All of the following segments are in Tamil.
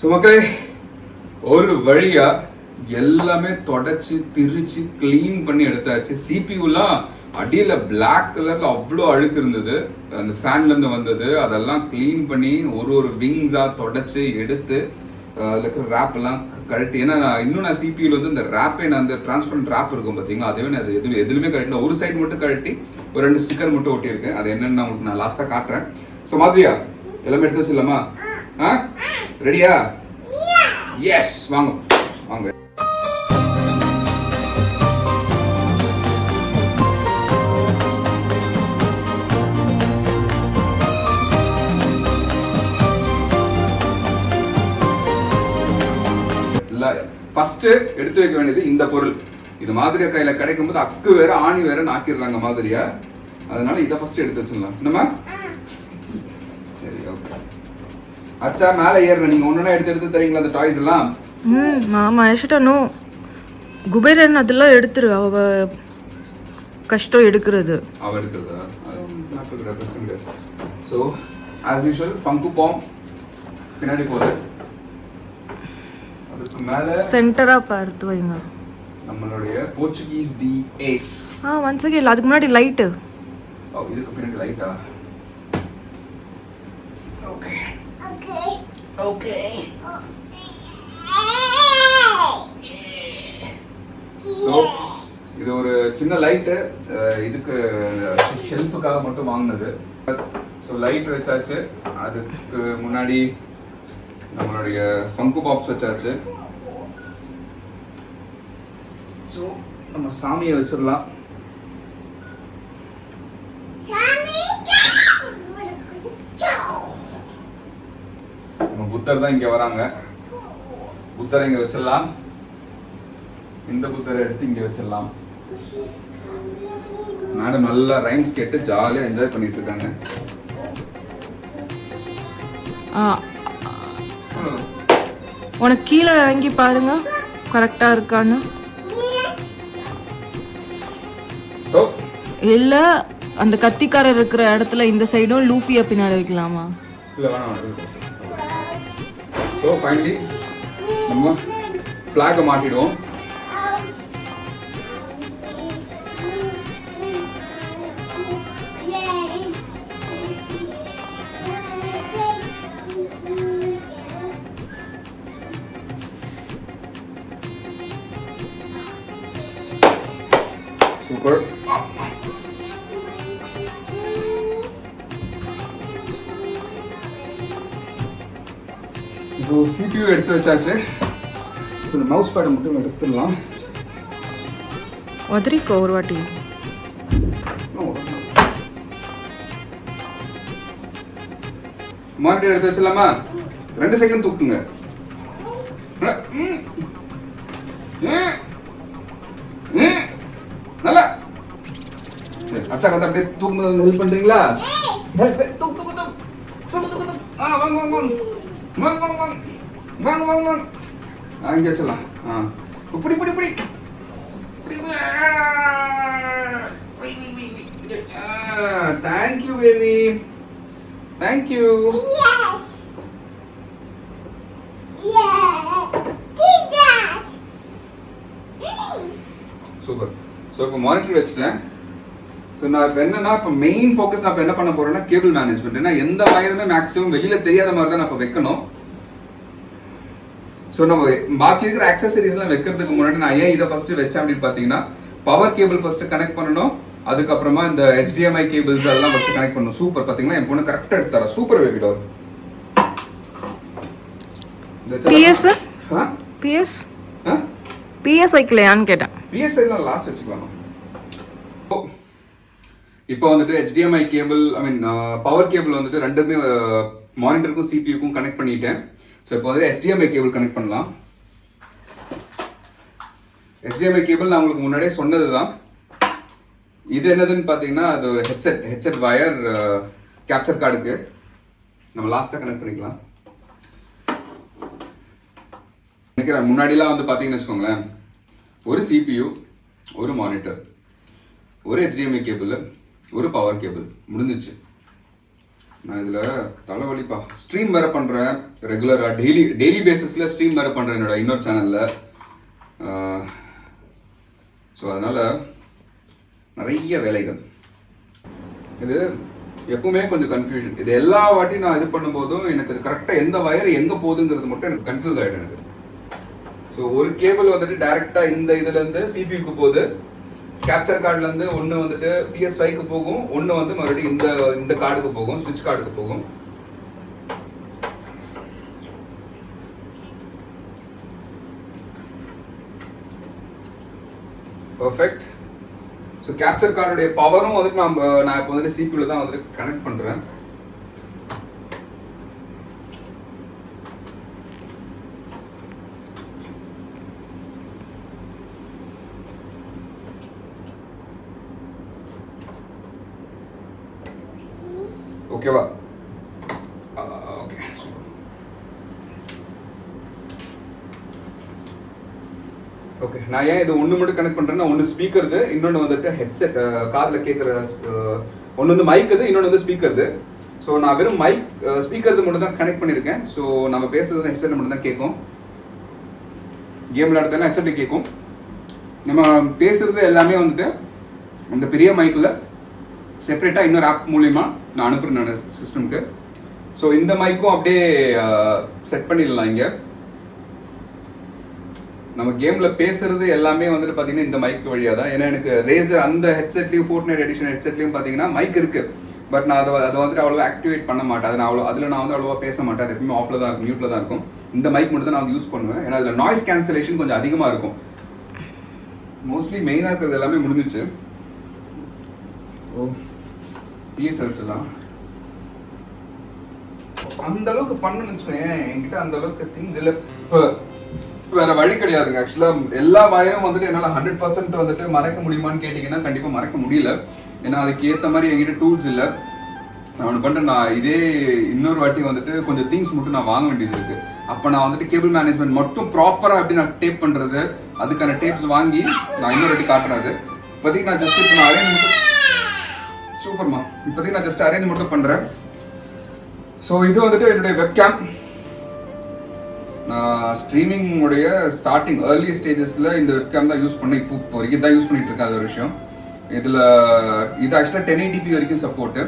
ஸோ மக்களே ஒரு வழியாக எல்லாமே தொடச்சி பிரித்து க்ளீன் பண்ணி எடுத்தாச்சு. சிபியூலாம் அடியில் பிளாக் கலரில் அவ்வளோ அழுக்கு இருந்தது. அந்த ஃபேன்லேருந்து வந்தது. அதெல்லாம் க்ளீன் பண்ணி ஒரு ஒரு விங்ஸாக தொடச்சி எடுத்து அதில் இருக்கிற ரேப்பெல்லாம் கழட்டி. ஏன்னா நான் இன்னும் நான் சிபியூவில் வந்து இந்த ரேப்பே நான் அந்த டிரான்ஸ்பரண்ட் ரேப் இருக்கும் பார்த்தீங்களா அதுவே நான் அது எதுவும் எதுலுமே ஒரு சைடு மட்டும் கழட்டி ஒரு ரெண்டு ஸ்டிக்கர் மட்டும் ஒட்டியிருக்கேன். அது என்னென்னு நான் உங்களுக்கு நான் லாஸ்ட்டாக காட்டுறேன். ஸோ மாதிரியா எல்லாமே எடுத்து வச்சிடலாமா? ஆ? ரெடியா எஸ் வாங்க. வாங்க. ஃபர்ஸ்ட் எடுத்து வைக்க வேண்டியது இந்த பொருள். இது மாதிரியா கையில கிடைக்கும் போது அக்கு வேற ஆணி வேற நாக்கிடுறாங்க மாதிரியா? அதனால இதை ஃபர்ஸ்ட் எடுத்து வச்சிடலாம். என்னம்மா? சரி ஓகே அச்சா மேலே ஏறுறேன் நீங்க ஒண்ணுனா எடுத்து எடுத்து தரீங்களா அந்த டாய்ஸ் எல்லாம்? ம் ஆமாம் எஷ்டனோ குபேரன் அதெல்லாம் எடுத்துரு. அவ கஷ்டம் எடுக்கிறது. அவ எடுக்கிறதா? ஸோ ஆஸ் யூஷுவல் ஃபங்கு பாம் பின்னாடி போகுது அதுக்கு மேலே சென்டராக பார்த்து வைங்க. நம்மளுடைய போர்ச்சுகீஸ் டி ஏஸ் ஆ ஒன் செகண்ட் அதுக்கு முன்னாடி லைட்டு ஓ இதுக்கு பின்னாடி லைட்டா ஓகே ஓகே ஸோ இது ஒரு சின்ன லைட்டு இதுக்கு ஷெல்ஃபுக்காக மட்டும் வாங்கினது. ஸோ லைட் வச்சாச்சு. அதுக்கு முன்னாடி நம்மளுடைய ஃபங்கு பாப்ஸ் வச்சாச்சு. ஸோ நம்ம சாமியை வச்சிடலாம் நம்ம புத்தர் தான் இங்க வராங்க. புத்தரை இங்க வச்சிடலாம். இந்த புத்தரை எடுத்து இங்க வச்சிடலாம். மேடம் நல்லா ரைம்ஸ் கேட்டு ஜாலியா என்ஜாய் பண்ணிட்டு இருக்காங்க. ஆ. உனக்கு கீழே இறங்கி பாருங்க. கரெக்டாக இருக்கான்னு. இல்லை அந்த கத்திக்காரர் இருக்கிற இடத்துல இந்த சைடும் லூஃபியை பின்னாடி வைக்கலாமா? இல்லை வேணாம் ஸோ ஃபைனலி நம்ம ஃப்ளாகை மாட்டிடுவோம். எடுத்து வச்சாச்சு. இந்த மவுஸ் பேடை மட்டும் எடுத்துடலாம். உதறிக்கோ ஒரு வாட்டி. மானிட்டர் எடுத்து வச்சிடலாமா? ரெண்டு செகண்ட் தூக்குங்க. நல்லா. அச்சா கதை அப்படியே தூக்குனது ஹெல்ப் பண்றீங்களா? Help, help. தூக்கு தூக்கு தூக்கு. தூக்கு தூக்கு தூக்கு. ஆ வாங்க வாங்க வாங்க. வாங்க வாங்க வாங்க. வாங்க வாங்க வாங்க. ஆ இங்கே வச்சிடலாம். ஆ. இப்படி இப்படி இப்படி இப்படி thank you baby thank you super so இப்போ மானிட்டர் வச்சுட்டேன். ஸோ நான் இப்போ என்னன்னா இப்போ மெயின் ஃபோக்கஸ் நான் இப்போ என்ன பண்ண போறேன்னா கேபிள் மேனேஜ்மெண்ட் ஏன்னா எந்த வயருமே மேக்ஸிமம் வெளியில தெரியாத மாதிரி தான் நான் இப்போ வைக்கணும். ஸோ நம்ம பாக்கி இருக்கிற அக்சசரிஸ்லாம் வைக்கிறதுக்கு முன்னாடி நான் ஏன் இதை ஃபர்ஸ்ட் வச்சேன் அப்படின்னு பார்த்தீங்கன்னா பவர் கேபிள் ஃபர்ஸ்ட் கனெக்ட் பண்ணணும். அதுக்கப்புறமா இந்த HDMI கேபிள்ஸ் அதெல்லாம் ஃபர்ஸ்ட் கனெக்ட் பண்ணணும். சூப்பர் பார்த்தீங்களா என் பொண்ணு கரெக்டாக எடுத்து தரேன் சூப்பர் பேபி டால் பிஎஸ் பிஎஸ் பிஎஸ் வைக்கலையான்னு கேட்டேன். பிஎஸ் ஃபைவ்ல லாஸ்ட் வச்சுக்கலாமா இப்போ வந்துட்டு HDMI cable I mean power cable வந்துட்டு ரெண்டுமே மானிட்டருக்கும் சிபியூக்கும் கனெக்ட் பண்ணிட்டேன். ஸோ இப்போ வந்து ஹெச்டிஎம்ஐ கேபிள் கனெக்ட் பண்ணலாம். ஹெச்டிஎம்ஐ கேபிள் நான் உங்களுக்கு முன்னாடியே சொன்னது தான் இது என்னதுன்னு பார்த்தீங்கன்னா அது ஒரு ஹெட்செட் ஹெட்செட் வயர் கேப்சர் கார்டுக்கு நம்ம லாஸ்ட்டாக கனெக்ட் பண்ணிக்கலாம். நினைக்கிறேன் முன்னாடிலாம் வந்து பார்த்தீங்கன்னு வச்சுக்கோங்களேன். ஒரு சிபியு ஒரு மானிட்டர் ஒரு ஹெச்டிஎம்ஐ கேபிள் ஒரு பவர் கேபிள் முடிஞ்சிச்சு. நான் இதில் தலைவலிப்பா. ஸ்ட்ரீம் வேறு பண்ணுறேன் ரெகுலராக டெய்லி டெய்லி பேசிஸில் ஸ்ட்ரீம் வேறு பண்ணுறேன் என்னோட இன்னொரு சேனலில் ஸோ அதனால் நிறைய வேலைகள். இது எப்பவுமே கொஞ்சம் கன்ஃபியூஷன் இது எல்லா வாட்டியும் நான் இது பண்ணும்போதும் எனக்கு அது கரெக்டாக எந்த வயர் எங்கே போகுதுங்கிறது மட்டும் எனக்கு கன்ஃபியூஸ் ஆகிடும் எனக்கு. ஸோ ஒரு கேபிள் வந்துட்டு டேரெக்டாக இந்த இதுலேருந்து சிபியூக்கு போகுது. கேப்சர் கார்டுலேருந்து ஒன்று வந்துட்டு பிஎஸ் ஃபைவ்க்கு போகும் ஒன்று வந்து மறுபடியும் இந்த இந்த கார்டுக்கு போகும் ஸ்விட்ச் கார்டுக்கு போகும். பர்ஃபெக்ட் ஸோ கேப்சர் கார்டுடைய பவரும் வந்துட்டு நம்ம நான் இப்போ வந்துட்டு சிபியூல தான் வந்துட்டு கனெக்ட் பண்ணுறேன் ஓகேவா ஓகே ஓகே நான் ஏன் இது ஒன்று மட்டும் கனெக்ட் பண்ணுறேன்னா ஒன்று ஸ்பீக்கருது இன்னொன்று வந்துட்டு ஹெட்செட் காரில் கேட்குற ஒன்று வந்து மைக் இது இன்னொன்று வந்து ஸ்பீக்கருது ஸோ நான் வெறும் மைக் ஸ்பீக்கர் மட்டும் தான் கனெக்ட் பண்ணியிருக்கேன். ஸோ நம்ம பேசுறது ஹெட்செட் மட்டும் தான் கேட்கும். கேம் விளையாடுறதுனா ஹெட்செட் கேட்கும். நம்ம பேசுறது எல்லாமே வந்துட்டு அந்த பெரிய மைக்கில் செப்பரேட்டாக இன்னொரு ஆப் மூலிமா நான் அனுப்புகிறேன் நான் சிஸ்டம்க்கு ஸோ இந்த மைக்கும் அப்படியே செட் பண்ணிடலாம் இங்கே. நம்ம கேமில் பேசுறது எல்லாமே வந்துட்டு பார்த்தீங்கன்னா இந்த மைக் வழியாக தான் ஏன்னா எனக்கு ரேசர் அந்த ஹெட்செட்லையும் ஃபோர்ட் நைட் எடிஷன் ஹெட்செட்லயும் பார்த்தீங்கன்னா மைக் இருக்குது பட் நான் அதை அதை வந்துட்டு அவ்வளோ ஆக்டிவேட் பண்ண மாட்டேன். அது நான் அவ்வளோ அதில் நான் வந்து அவ்வளோவா பேச மாட்டேன். அது எப்பவுமே ஆஃப்ல தான் இருக்கும் மியூட்டில் தான் இருக்கும். இந்த மைக் மட்டும் தான் நான் வந்து யூஸ் பண்ணுவேன். ஏன்னா அதில் நாய்ஸ் கேன்சலேஷன் கொஞ்சம் அதிகமாக இருக்கும். மோஸ்ட்லி மெயினாக இருக்கிறது எல்லாமே முடிஞ்சிச்சு. ஓ. பிஎஸ் தான் அந்த அளவுக்கு பண்ணணும்னு வச்சுக்கோங்க என்கிட்ட அந்த அளவுக்கு திங்ஸ் இல்லை. இப்போ வேற வழி கிடையாதுங்க. ஆக்சுவலா எல்லா வயரும் வந்துட்டு என்னால ஹண்ட்ரட் பர்சன்ட் வந்துட்டு மறைக்க முடியுமான்னு கேட்டீங்கன்னா கண்டிப்பா மறைக்க முடியல. ஏன்னா அதுக்கு ஏத்த மாதிரி என்கிட்ட டூல்ஸ் இல்ல. நான் ஒன்று பண்ணிட்டு நான் இதே இன்னொரு வாட்டி வந்துட்டு கொஞ்சம் திங்ஸ் மட்டும் நான் வாங்க வேண்டியது இருக்கு. அப்போ நான் வந்துட்டு கேபிள் மேனேஜ்மெண்ட் மட்டும் ப்ராப்பரா எப்படி நான் டேப் பண்றது அதுக்கான டேப்ஸ் வாங்கி நான் இன்னொரு வாட்டி காட்டுறேன் இப்போதைக்கு நான் ஜஸ்ட் இப்போ நான் அரேஞ்ச் சூப்பர்மா இப்போதைக்கு நான் ஜஸ்ட் அரேஞ்ச் மட்டும் பண்ணுறேன் ஸோ இது வந்துட்டு என்னுடைய வெப்கேம் நான் ஸ்ட்ரீமிங் உடைய ஸ்டார்டிங் ஏர்லி ஸ்டேஜஸில் இந்த வெப்கேம் தான் யூஸ் பண்ணி இப்போ இப்போ வரைக்கும் தான் யூஸ் பண்ணிட்டு இருக்கேன் அது ஒரு விஷயம். இதில் இது ஆக்சுவலாக டென் எயிட்டிபி வரைக்கும் சப்போர்ட்டு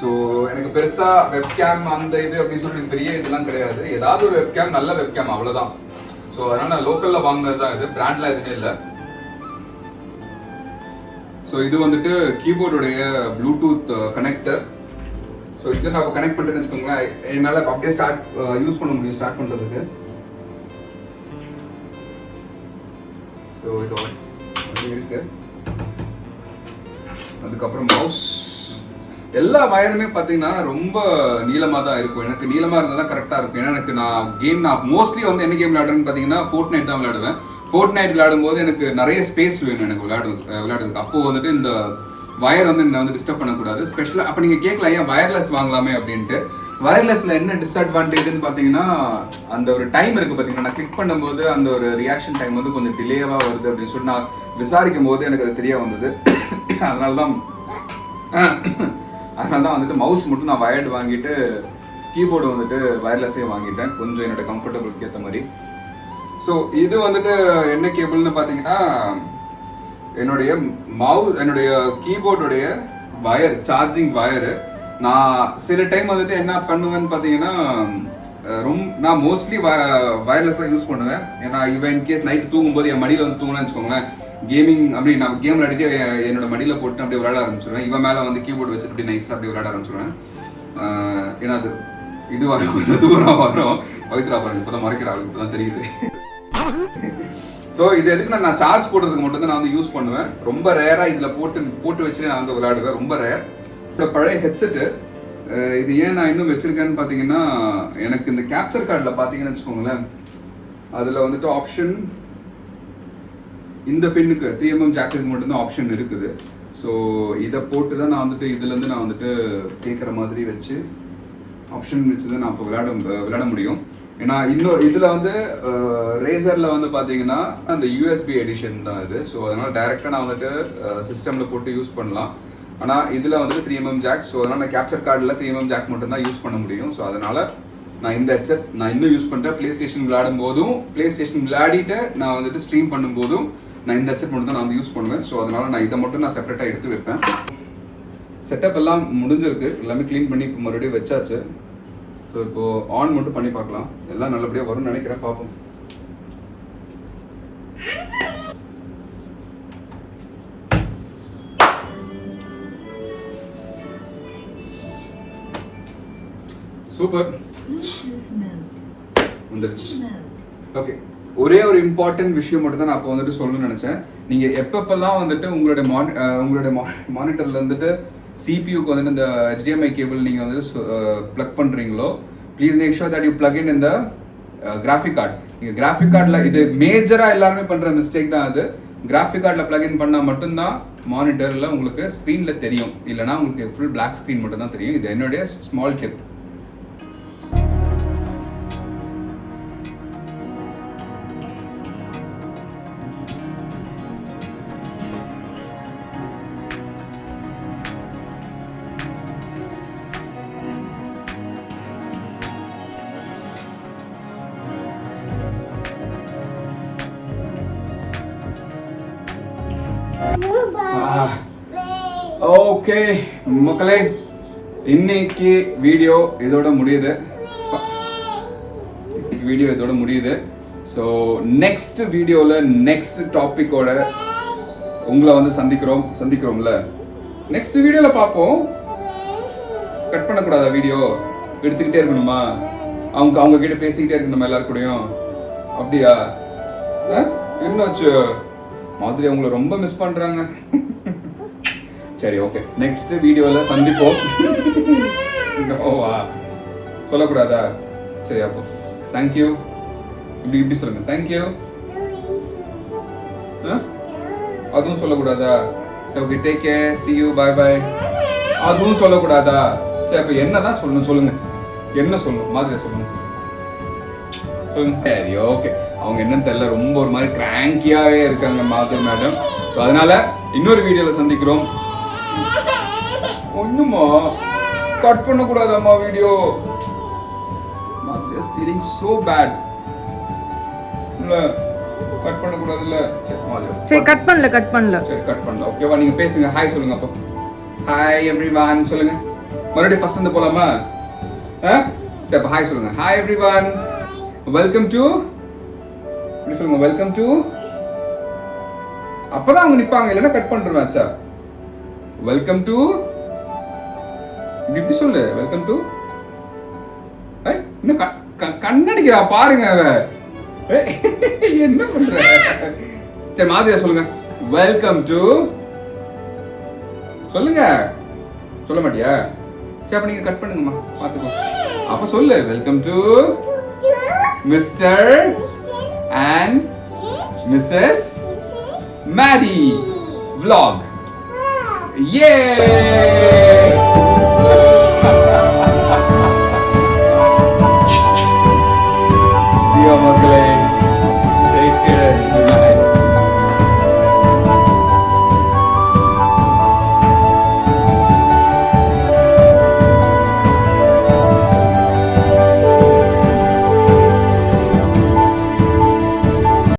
ஸோ எனக்கு பெருசாக வெப்கேம் அந்த இது அப்படின்னு சொல்லி எனக்கு பெரிய இதெல்லாம் கிடையாது. ஏதாவது ஒரு வெப்கேம் நல்ல வெப்கேம் அவ்வளோதான் ஸோ அதனால் நான் லோக்கலில் வாங்கினது தான் இது. பிராண்ட்ல எதுவுமே இல்லை. ஸோ இது வந்துட்டு கீபோர்டுடைய ப்ளூடூத் கனெக்டர் ஸோ இது நான் கனெக்ட் பண்ணிட்டேன்னு வச்சுக்கோங்களேன். என்னால் அப்படியே ஸ்டார்ட் யூஸ் uh, பண்ண முடியும் ஸ்டார்ட் பண்ணுறதுக்கு ஸோ இது இருக்கு அதுக்கப்புறம் மவுஸ் எல்லா வயருமே பார்த்தீங்கன்னா ரொம்ப நீளமாக தான் இருக்கும். எனக்கு நீளமாக இருந்தால் தான் கரெக்டாக இருக்கும். ஏன்னா எனக்கு நான் கேம் நான் மோஸ்ட்லி வந்து என்ன கேம் விளையாடுறேன்னு பார்த்தீங்கன்னா ஃபோர்ட் நைட் தான் விளையாடுவேன். ஃபோர்ட் நைட் விளையாடும்போது எனக்கு நிறைய ஸ்பேஸ் வேணும் எனக்கு விளையாடுறது விளையாடுறதுக்கு. அப்போ வந்துட்டு இந்த வயர் வந்து என்ன வந்து டிஸ்டர்ப் பண்ணக்கூடாது. ஸ்பெஷலாக அப்போ நீங்கள் கேட்கலாம் ஏன் வயர்லெஸ் வாங்கலாமே? அப்படின்ட்டு. வயர்லெஸ்ல என்ன டிஸ்அட்வான்டேஜ்னு பார்த்தீங்கன்னா அந்த ஒரு டைம் இருக்கு பார்த்தீங்கன்னா நான் கிளிக் பண்ணும்போது அந்த ஒரு ரியாக்ஷன் டைம் வந்து கொஞ்சம் டிலேவாக வருது அப்படின்னு சொல்லி நான் விசாரிக்கும் போது எனக்கு அது தெரிய வந்தது. அதனால தான் அதனால தான் வந்துட்டு மவுஸ் மட்டும் நான் வயர்டு வாங்கிட்டு கீபோர்டு வந்துட்டு வயர்லெஸ்ஸே வாங்கிட்டேன். கொஞ்சம் என்னோட கம்ஃபர்டபுளுக்கு ஏற்ற மாதிரி. ஸோ இது வந்துட்டு என்ன கேபிள்னு பார்த்தீங்கன்னா என்னுடைய மவு என்னுடைய கீபோர்டுடைய வயர் சார்ஜிங் வயரு நான் சில டைம் வந்துட்டு என்ன பண்ணுவேன்னு பார்த்தீங்கன்னா ரொம்ப நான் மோஸ்ட்லி வயர்லெஸ் தான் யூஸ் பண்ணுவேன். ஏன்னா இவன் இன்கேஸ் நைட் தூங்கும்போது என் மடியில் வந்து தூங்கினேன்னு வச்சுக்கோங்களேன் கேமிங் அப்படி நான் கேம் விளையாடிட்டு என்னோட மடியில் போட்டு அப்படியே விளையாட ஆரம்பிச்சிருவேன். இவன் மேலே வந்து கீபோர்டு வச்சு அப்படி நைஸாக அப்படி விளையாட ஆரம்பிச்சிருவேன். ஏன்னா அது இது வரும் தூரம் வரும். பவித்ரா பாருங்க இப்போ தான் மறைக்கிற ஆளுக்கு இப்போ தான் தெரியுது. ஸோ இது எதுக்கு நான் சார்ஜ் போடுறதுக்கு மட்டும் தான் நான் வந்து யூஸ் பண்ணுவேன். ரொம்ப ரேராக இதில் போட்டு போட்டு வச்சு நான் வந்து விளையாடுவேன். ரொம்ப ரேர் இப்போ பழைய ஹெட்செட்டு இது ஏன் நான் இன்னும் வச்சிருக்கேன்னு பார்த்தீங்கன்னா எனக்கு இந்த கேப்சர் கார்டில் பார்த்தீங்கன்னு வச்சுக்கோங்களேன். அதில் வந்துட்டு ஆப்ஷன் இந்த பின்னுக்கு த்ரீ எம்எம் ஜாக்கெட் மட்டும்தான் ஆப்ஷன் இருக்குது. ஸோ இதை போட்டு தான் நான் வந்துட்டு இதுலேருந்து நான் வந்துட்டு கேட்குற மாதிரி வச்சு ஆப்ஷன் வச்சு தான் நான் இப்போ விளையாட விளையாட முடியும். ஏன்னா இன்னும் இதில் வந்து ரேசரில் வந்து பார்த்தீங்கன்னா அந்த யூஎஸ்பி எடிஷன் தான் இது. ஸோ அதனால் டேரெக்டாக நான் வந்துட்டு சிஸ்டமில் போட்டு யூஸ் பண்ணலாம். ஆனால் இதில் வந்துட்டு த்ரீ எம்எம் ஜாக் ஸோ அதனால் நான் கேப்சர் கார்டில் த்ரீ எம்எம் ஜாக் மட்டும் தான் யூஸ் பண்ண முடியும். ஸோ அதனால் நான் இந்த ஹெட்செட் நான் இன்னும் யூஸ் பண்ணுறேன் ப்ளே ஸ்டேஷன் விளையாடும் போதும் ப்ளே ஸ்டேஷன் விளையாடிட்டு நான் வந்துட்டு ஸ்ட்ரீம் பண்ணும்போதும் நான் இந்த ஹெட்செட் மட்டும் தான் நான் வந்து யூஸ் பண்ணுவேன். ஸோ அதனால் நான் இதை மட்டும் நான் செப்பரேட்டாக எடுத்து வைப்பேன். செட்டப் எல்லாம் முடிஞ்சிருக்கு. எல்லாமே க்ளீன் பண்ணி இப்போ மறுபடியும் வச்சாச்சு. ஸோ இப்போ ஆன் மட்டும் பண்ணி பார்க்கலாம். எல்லாம் நல்லபடியாக வரும்னு நினைக்கிறேன் பார்ப்போம். சூப்பர் வந்துருச்சு. ஓகே ஒரே ஒரு இம்பார்ட்டன்ட் விஷயம் மட்டும் தான் நான் அப்போ வந்துட்டு சொல்லணும்னு நினச்சேன். நீங்கள் எப்பப்பெல்லாம் வந்துட்டு உங்களுடைய மானி உங்களுடைய மானிட்டரில் வந்துட்டு சிபியூக்கு வந்துட்டு இந்த ஹெச்டிஎம்ஐ கேபிள் நீங்கள் வந்துட்டு ப்ளக் பண்ணுறீங்களோ please make sure that you plug in இந்த கிராஃபிக் கார்டு நீங்கள் கிராஃபிக் கார்டில் இது மேஜராக எல்லாருமே பண்ணுற மிஸ்டேக் தான் அது. கிராஃபிக் கார்டில் ப்ளக் இன் பண்ணால் மட்டும்தான் மானிட்டரில் உங்களுக்கு ஸ்க்ரீனில் தெரியும். இல்லைனா உங்களுக்கு ஃபுல் பிளாக் ஸ்க்ரீன் மட்டும் தான் தெரியும். இது என்னுடைய ஸ்மால் டிப் ஓகே மக்களே இன்னைக்கு வீடியோ இதோட முடியுது. வீடியோ இதோட முடியுது. ஸோ நெக்ஸ்ட் வீடியோவில் நெக்ஸ்ட் டாப்பிக்கோட உங்களை வந்து சந்திக்கிறோம் சந்திக்கிறோம்ல. நெக்ஸ்ட் வீடியோவில் பார்ப்போம். கட் பண்ணக்கூடாதா வீடியோ? எடுத்துக்கிட்டே இருக்கணுமா? அவங்க அவங்க கிட்ட பேசிக்கிட்டே இருக்கணுமா எல்லாருக்கூடையும் அப்படியா? ஆ? என்னாச்சு? மாதிரி அவங்கள ரொம்ப மிஸ் பண்றாங்க. சரி ஓகே நெக்ஸ்ட் வீடியோல சந்திப்போம். ஓவா சொல்லக்கூடாதா? சரி அப்போ. தேங்க்யூ இப்படி இப்படி சொல்லுங்க. தேங்க்யூ அதுவும் சொல்லக்கூடாதா? சரி okay take care see you bye bye அதுவும் சொல்லக்கூடாதா? சரி அப்போ என்னதான் சொல்லணும்? சொல்லுங்க. என்ன சொல்லணும்? மாதிரி சொல்லுங்க சொல்லுங்க. சரி ஓகே அவங்க என்னன்னு தெரியல ரொம்ப ஒரு மாதிரி கிராங்கியாவே இருக்காங்க மாதவ் மேடம். ஸோ அதனால இன்னொரு வீடியோல சந்திக்கிறோம். ஒண்ணுமா? Cut பண்ணக்கூடாதாம்மா video Madhav feeling so bad இல்ல கட் பண்ணக்கூடாது இல்ல? சரி கட் பண்ணல கட் பண்ணல. சரி கட் பண்ணல ஓகேவா நீங்க பேசுங்க. ஹாய் சொல்லுங்க அப்போ. ஹாய் எவ்ரிவான் சொல்லுங்க. மறுபடியும் ஃபர்ஸ்ட் வந்து போலாமா? ஆ? சரி அப்போ ஹாய் சொல்லுங்க. ஹாய் எவ்ரிவான் வெல்கம் டு இப்படி சொல்லுங்க வெல்கம் டு அப்பதான் அவங்க நிப்பாங்க இல்லைன்னா கட் பண்ணிருவேன் அச்சா. வெல்கம் டு இப்படி சொல்லு வெல்கம் டு இன்னும் கண்ணடிக்கிறா பாருங்க அவ. என்ன பண்ற? சரி மாதிரியா சொல்லுங்க. வெல்கம் டு சொல்லுங்க. சொல்ல மாட்டியா? சரி அப்ப நீங்க கட் பண்ணுங்கம்மா பாத்துக்கோ. அப்ப சொல்லு welcome to mister and Mrs. Maddie vlog. Yay!